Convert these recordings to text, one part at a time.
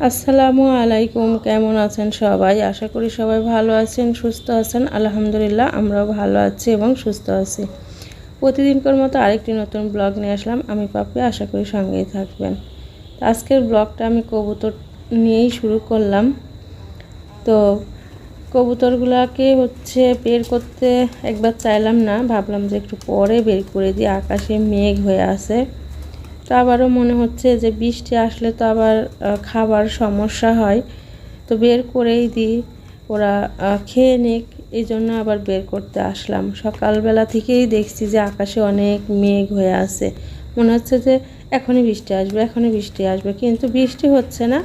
আসসালামু আলাইকুম, কেমন আছেন সবাই? আশা করি সবাই ভালো আছেন, সুস্থ আছেন। আলহামদুলিল্লাহ, আমরাও ভালো আছি এবং সুস্থ আছি। প্রতিদিনকার মতো আরেকটি নতুন ব্লগ নিয়ে আসলাম। আমি পাপি আশা করি সঙ্গেই থাকবেন। আজকের ব্লগটা আমি কবুতর নিয়েই শুরু করলাম। তো কবুতরগুলোকে হচ্ছে বের করতে একবার চাইলাম না। ভাবলাম যে একটু পরে বের করে দিই। আকাশে মেঘ হয়ে আছে। তো আবারও মনে হচ্ছে যে বৃষ্টি আসলে তো আবার খাবার সমস্যা হয়। তো বের করেই দিই, ওরা খেয়ে নিক এই জন্য আবার বের করতে আসলাম। সকালবেলা থেকেই দেখছি যে আকাশে অনেক মেঘ হয়ে আছে। মনে হচ্ছে যে এখনই বৃষ্টি আসবে, এখনই বৃষ্টি আসবে, কিন্তু বৃষ্টি হচ্ছে না,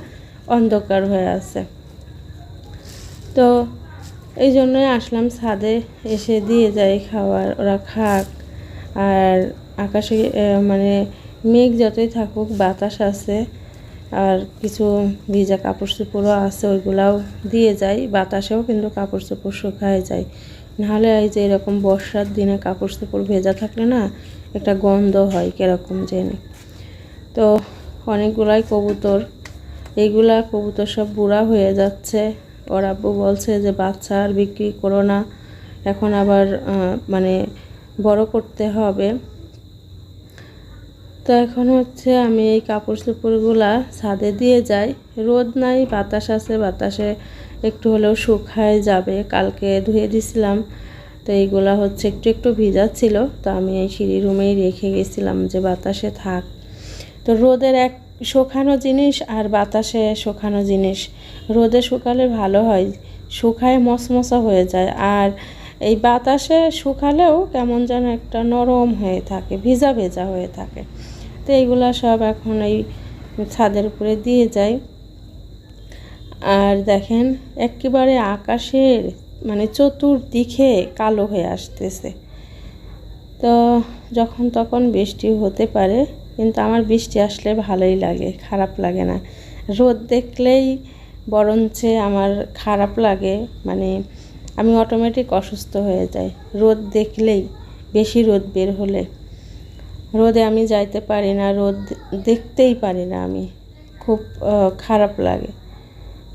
অন্ধকার হয়ে আছে। তো এই জন্যই আসলাম ছাদে, এসে দিয়ে যাই খাবার, ওরা খাক। আর আকাশে মানে মেঘ যতই থাকুক, বাতাস আছে, আর কিছু ভিজা কাপড় চোপড়ও আছে, ওইগুলাও দিয়ে যাই বাতাসেও কিন্তু কাপড় চোপড় শুকায় যায়। নাহলে এই যে এরকম বর্ষার দিনে কাপড় চোপড় ভেজা থাকলে না, একটা গন্ধ হয় কীরকম জেনে। তো অনেকগুলাই কবুতর, এইগুলা কবুতর সব বুড়া হয়ে যাচ্ছে। ওর আব্বু বলছে যে, বাচ্চা আর বিক্রি করো না। এখন আবার মানে বড় করতে হবে। তো এখন হচ্ছে আমি এই কাপড় চোপড়গুলা ছাদে দিয়ে যাই। রোদ নাই, বাতাস আছে, বাতাসে একটু হলেও শুকায় যাবে। কালকে ধুয়ে দিছিলাম, তো এইগুলা হচ্ছে একটু একটু ভিজা ছিল তো আমি এই সিঁড়ি রুমেই রেখে গেছিলাম যে বাতাসে থাক। তো রোদের এক শুকানো জিনিস আর বাতাসে শুকানো জিনিস। রোদে শুকালে ভালো হয়, শুকায় মশমশা হয়ে যায়। আর এই বাতাসে শুকালেও কেমন যেন একটা নরম হয়ে থাকে, ভিজা ভেজা হয়ে থাকে। তো এইগুলো সব এখন এই ছাদের উপরে দিয়ে যাই আর দেখেন, একেবারে আকাশের মানে চতুর্দিকে কালো হয়ে আসতেছে। তো যখন তখন বৃষ্টি হতে পারে, কিন্তু আমার বৃষ্টি আসলে ভালোই লাগে, খারাপ লাগে না। রোদ দেখলেই বরঞ্চে আমার খারাপ লাগে মানে আমি অটোমেটিক অসুস্থ হয়ে যাই। রোদ দেখলেই, বেশি রোদ বের হলে। রোদে আমি যাইতে পারি না, রোদ দেখতেই পারি না আমি। খুব খারাপ লাগে।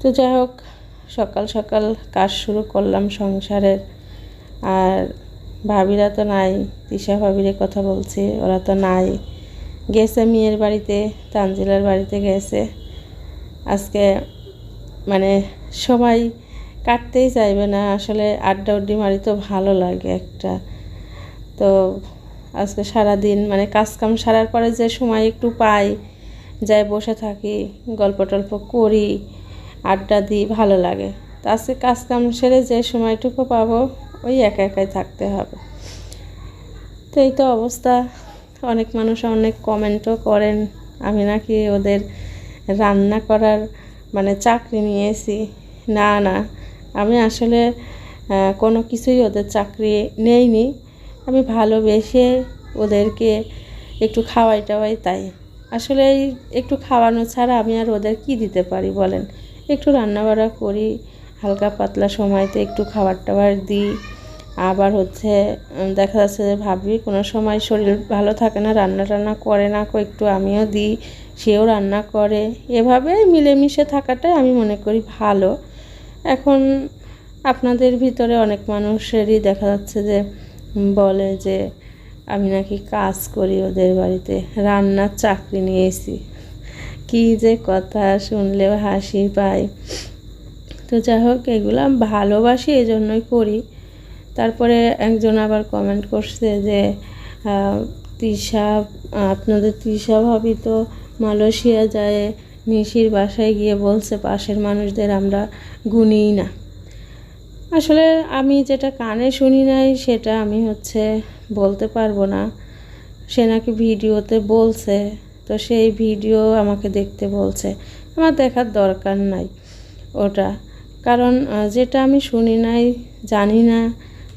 তো যাই হোক, সকাল সকাল কাজ শুরু করলাম সংসারের। আর ভাবিরা তো নাই, তিশা ভাবির কথা বলছি, ওরা তো নাই। গেছে মেয়ের বাড়িতে, তানজিলার বাড়িতে গেছে। আজকে মানে সময় কাটতেই চাইবে না, আসলে আড্ডা উড্ডি মারি তো ভালো লাগে একটা। তো আজকে সারা দিন মানে কাজকাম সারার পরে যে সময় একটু পাই, যাই বসে থাকি, গল্প টল্প করি, আড্ডা দিই, ভালো লাগে। তো আজকে কাজকাম সেরে যে সময়টুকু পাবো, ওই একা একাই থাকতে হবে। তো এই তো অবস্থা। অনেক মানুষ অনেক কমেন্টও করেন, আমি নাকি ওদের রান্না করার মানে চাকরি নিয়েছি। না না, আমি আসলে কোনো কিছুই ওদের চাকরি নেইনি। আমি ভালোবেসে ওদেরকে একটু খাওয়াই টাওয়াই তাই। আসলে এই একটু খাওয়ানো ছাড়া আমি আর ওদের কি দিতে পারি বলেন? একটু রান্নাবাড়া করি, হালকা পাতলা সময়তে একটু খাবার টাবার দিই। আবার হচ্ছে দেখা যাচ্ছে যে ভাবি কোনো সময় শরীর ভালো থাকে না, রান্না টান্না করে না, কো একটু আমিও দিই, সেও রান্না করে। এভাবে মিলেমিশে থাকাটাই আমি মনে করি ভালো। এখন আপনাদের ভিতরে অনেক মানুষেরই দেখা যাচ্ছে যে বলে যে, আমি নাকি কাজ করি ওদের বাড়িতে, রান্নার চাকরি নিয়েছি। কী যে কথা, শুনলেও হাসি পায় তো যাই হোক, এগুলো ভালোবাসি এই জন্যই করি। তারপরে একজন আবার কমেন্ট করছে যে তৃষা, আপনাদের তৃষা ভাবি তো মালয়েশিয়া যায়, নিশির বাসায় গিয়ে বলছে, পাশের মানুষদের আমরা গুনিই না। আসলে আমি যেটা কানে শুনি নাই, সেটা আমি হচ্ছে বলতে পারব না। সে নাকি ভিডিওতে বলছে, তো সেই ভিডিও আমাকে দেখতে বলছে। আমার দেখার দরকার নাই ওটা। কারণ যেটা আমি শুনি নাই, জানি না,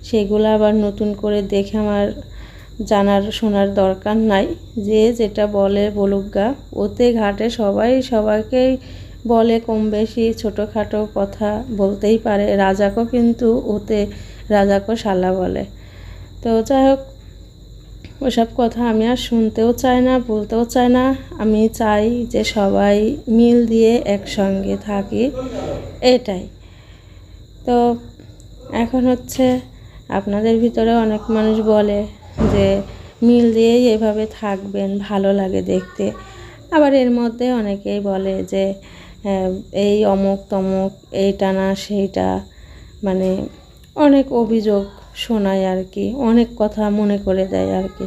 সেগুলো আবার নতুন করে দেখে আমার জানার, শোনার দরকার নাই। যে যেটা বলে বলুক গা, ওতে ঘাটে সবাই সবাইকেই বলে কম বেশি ছোটোখাটো কথা বলতেই পারে। রাজাকও কিন্তু ওতে, রাজাকও শালা বলে। তো যাই হোক ওসব কথা আমি আর শুনতেও চাই না, বলতেও চাই না। আমি চাই যে সবাই মিল দিয়ে একসঙ্গে থাকি, এটাই। তো এখন হচ্ছে আপনাদের ভিতরে অনেক মানুষ বলে যে মিল দিয়েই এভাবে থাকবেন, ভালো লাগে দেখতে। আবার এর মধ্যে অনেকেই বলে যে এই অমুক তমুক, এইটা না, সেইটা মানে অনেক অভিযোগ শোনায় আর কি, অনেক কথা মনে করে দেয় আর কি।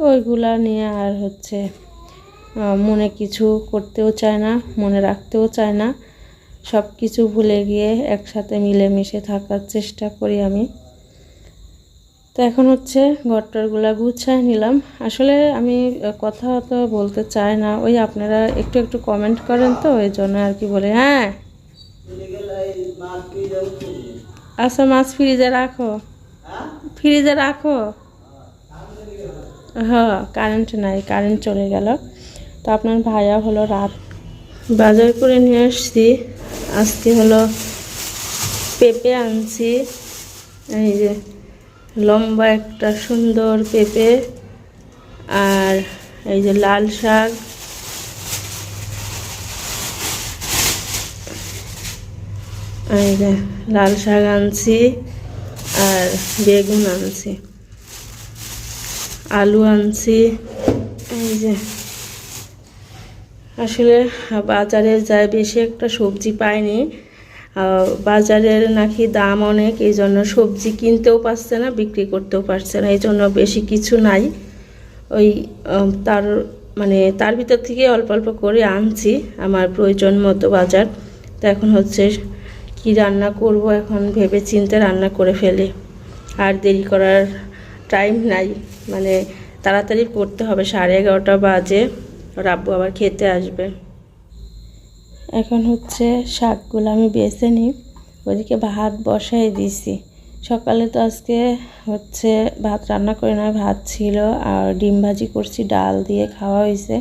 ওইগুলা নিয়ে আর হচ্ছে মনে কিছু করতেও চায় না, মনে রাখতেও চায় না। সব কিছু ভুলে গিয়ে একসাথে মিলেমিশে থাকার চেষ্টা করি আমি। তো এখন হচ্ছে ঘরটরগুলা গুছায় নিলাম। আসলে আমি কথা তো বলতে চাই না। ওই আপনারা একটু একটু কমেন্ট করেন তো ওই জন্য আর কি বলে। হ্যাঁ? আচ্ছা মাছ ফ্রিজে রাখো। ফ্রিজে রাখো। হ্যাঁ কারেন্ট নাই কারেন্ট চলে গেল। তো আপনার ভাইয়া হলো রাত বাজার করে নিয়ে আসছি। আজকে হলো পেঁপে আনছি। এই যে লম্বা একটা সুন্দর পেঁপে আর এই যে লাল শাক। এই যে লাল শাক আনছি আর বেগুন আনছি। আলু আনছি। এই যে আসলে বাজারে যায় বেশি একটা সবজি পাইনি। বাজারের নাকি দাম অনেক, এই জন্য সবজি কিনতেও পারছে না, বিক্রি করতেও পারছে না, এই জন্য বেশি কিছু নাই। ওই তার মানে তার ভিতর থেকে অল্প অল্প করে আনছি আমার প্রয়োজন মতো বাজার। তো এখন হচ্ছে কি রান্না করব এখন ভেবে চিন্তে রান্না করে ফেলি। আর দেরি করার টাইম নাই মানে তাড়াতাড়ি করতে হবে, সাড়ে এগারোটা বাজে। ওর আব্বু আবার খেতে আসবে। এখন হচ্ছে শাকগুলো আমি বেছে নিই। ওদিকে ভাত বসাই দিছি। সকালে তো আজকে হচ্ছে ভাত রান্না করে না ভাত ছিল আর ডিম ভাজি করছি, ডাল দিয়ে খাওয়া হয়েছে।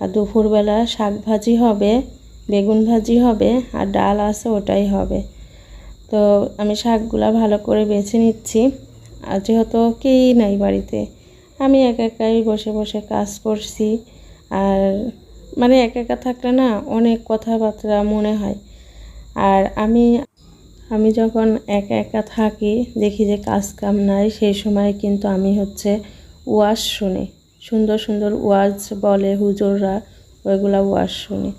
আর দুপুরবেলা শাক ভাজি হবে, বেগুন ভাজি হবে আর ডাল আছে ওটাই হবে। তো আমি শাকগুলা ভালো করে বেছে নিচ্ছি। আর যেহেতু কেই নাই বাড়িতে, আমি একা একাই বসে বসে কাজ করছি। আর মানে একা একা থাকলে না অনেক কথাবার্তা মনে হয়। আর আমি আমি যখন একা একা থাকি, দেখি যে কাজ কাম নাই, সেই সময় কিন্তু আমি হচ্ছে ওয়াজ শুনি। সুন্দর সুন্দর ওয়াজ বলে হুজুররা, ওইগুলা ওয়াজ শুনি।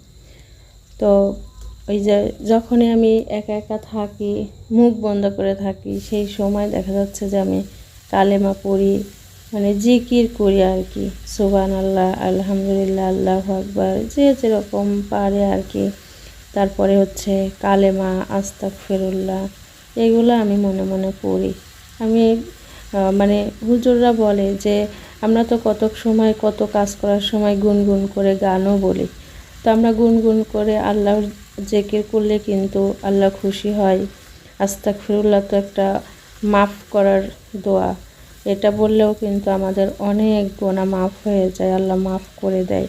তো ওই যে যখনই আমি একা একা থাকি, মুখ বন্ধ করে থাকি, সেই সময় দেখা যাচ্ছে যে আমি কালেমা পড়ি মানে জিকির করি আর কি। সুবান আল্লাহ আলহামদুলিল্লাহ, আল্লাহ আকবার, যে যেরকম পারে আর কি। তারপরে হচ্ছে কালেমা আস্তাক ফেরুল্লাহ এগুলো আমি মনে মনে পড়ি। আমি মানে হুজুররা বলে যে আমরা তো কত সময় কত কাজ করার সময় গুনগুন করে গানও বলি। তো আমরা গুনগুন করে আল্লাহর জেকের করলে কিন্তু আল্লাহ খুশি হয়। আস্তাক ফিরুল্লাহ তো একটা মাফ করার দোয়া। এটা বললেও কিন্তু আমাদের অনেক গোনা মাফ হয়ে যায়, আল্লাহ মাফ করে দেয়।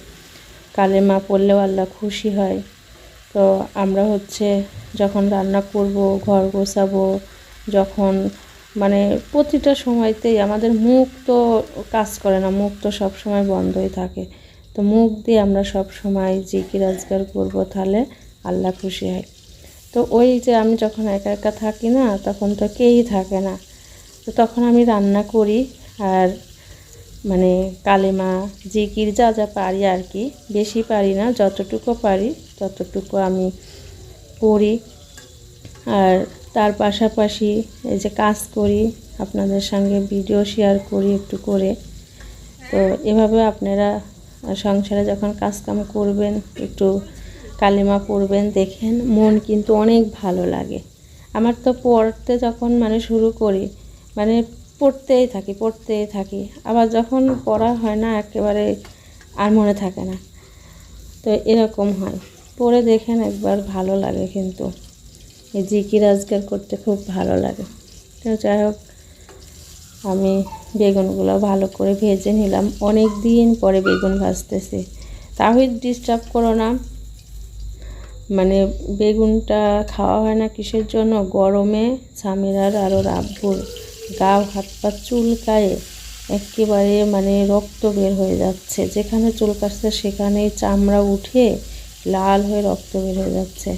কালেমা পড়লেও আল্লাহ খুশি হয়। তো আমরা হচ্ছে যখন রান্না করব, ঘর গোছাবো, যখন মানে প্রতিটা সময়তেই আমাদের মুখ তো কাজ করে না, মুখ তো সব সময় বন্ধই থাকে। তো মুখ দিয়ে আমরা সব সময় জিকির আজগার করব, তাহলে আল্লাহ খুশি হয়। তো ওই যে আমি যখন একা একা থাকি না, তখন তো কেউই থাকে না। তো তখন আমি রান্না করি আর মানে কালেমা, জিকির যা যা পারি আর কি, বেশি পারি না, যতটুকু পারি ততটুকু আমি পড়ি আর তার পাশাপাশি এই যে কাজ করি, আপনাদের সঙ্গে ভিডিও শেয়ার করি একটু করে। তো এভাবে আপনারা সংসারে যখন কাজকাম করবেন, একটু কালিমা পড়বেন, দেখেন মন কিন্তু অনেক ভালো লাগে। আমার তো পড়তে যখন মানে শুরু করি মানে পড়তেই থাকি পড়তেই থাকি। আবার যখন পড়া হয় না, একেবারে আর মনে থাকে না। তো এরকম হয়। পড়ে দেখেন একবার ভালো লাগে কিন্তু। এই জিকির আজগার করতে খুব ভালো লাগে। তো যাই হোক, আমি বেগুনগুলো ভালো করে ভেজে নিলাম। অনেক দিন পরে বেগুন ভাজতেছি। তাহলে ডিস্টার্ব করো না। মানে বেগুনটা খাওয়া হয় না কিসের জন্য? গরমে স্বামীরার আরও রাব্বুর। গা হাত পা চুলকায়ে একেবারে মানে রক্ত বের হয়ে যাচ্ছে। যেখানে চুল কাটছে সেখানে চামড়া উঠে লাল হয়ে রক্ত বের হয়ে যাচ্ছে।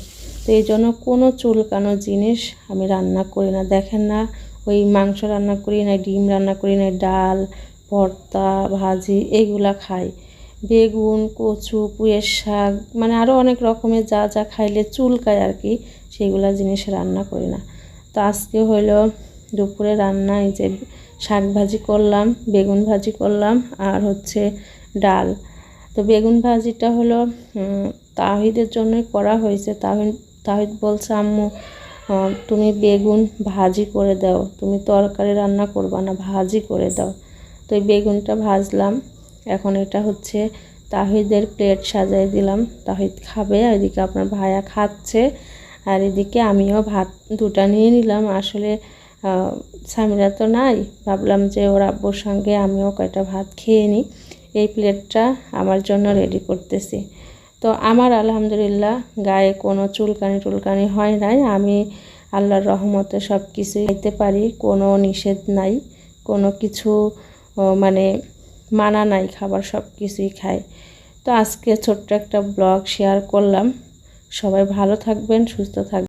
তো এই জন্য কোনো চুলকানো জিনিস আমি রান্না করি না। দেখেন না, ওই মাংস রান্না করি না, ডিম রান্না করি না, ডাল, ভর্তা, ভাজি এইগুলা খাই। বেগুন, কচু, পুঁয়ের শাক মানে আরও অনেক রকমের যা যা খাইলে চুলকায় আর কি, সেগুলা জিনিস রান্না করি না। তো আজকে হলো দুপুরে রান্না, এই যে শাক ভাজি করলাম, বেগুন ভাজি করলাম আর হচ্ছে ডাল। তো বেগুন ভাজিটা হলো তাহিদের জন্যই করা হয়েছে। তাহিদ তাহিদ বলছে, আম্মু তুমি বেগুন ভাজি করে দাও। তুমি তরকারি রান্না করবা না, ভাজি করে দাও। তো এই বেগুনটা ভাজলাম। এখন এটা হচ্ছে তাহিদের প্লেট সাজাই দিলাম। তাহিদ খাবে আর এদিকে আপনার ভাইয়া খাচ্ছে। আর এদিকে আমিও ভাত দুটা নিয়ে নিলাম। আসলে সামিরা তো নাই। ভাবলাম যে ওর আব্বুর সঙ্গে আমিও কয়টা ভাত খেয়ে নিই। এই প্লেটটা আমার জন্য রেডি করতেছি। তো আমার আলহামদুলিল্লাহ গায়ে কোনো চুলকানি টুলকানি হয় নাই। আমি আল্লাহর রহমতে সব কিছুই খাইতে পারি, কোনো নিষেধ নাই, কোনো কিছু মানে মানা নাই, খাবার সব কিছুই খাই। তো আজকে ছোট্ট একটা ব্লগ শেয়ার করলাম। সবাই ভালো থাকবেন, সুস্থ থাকবেন।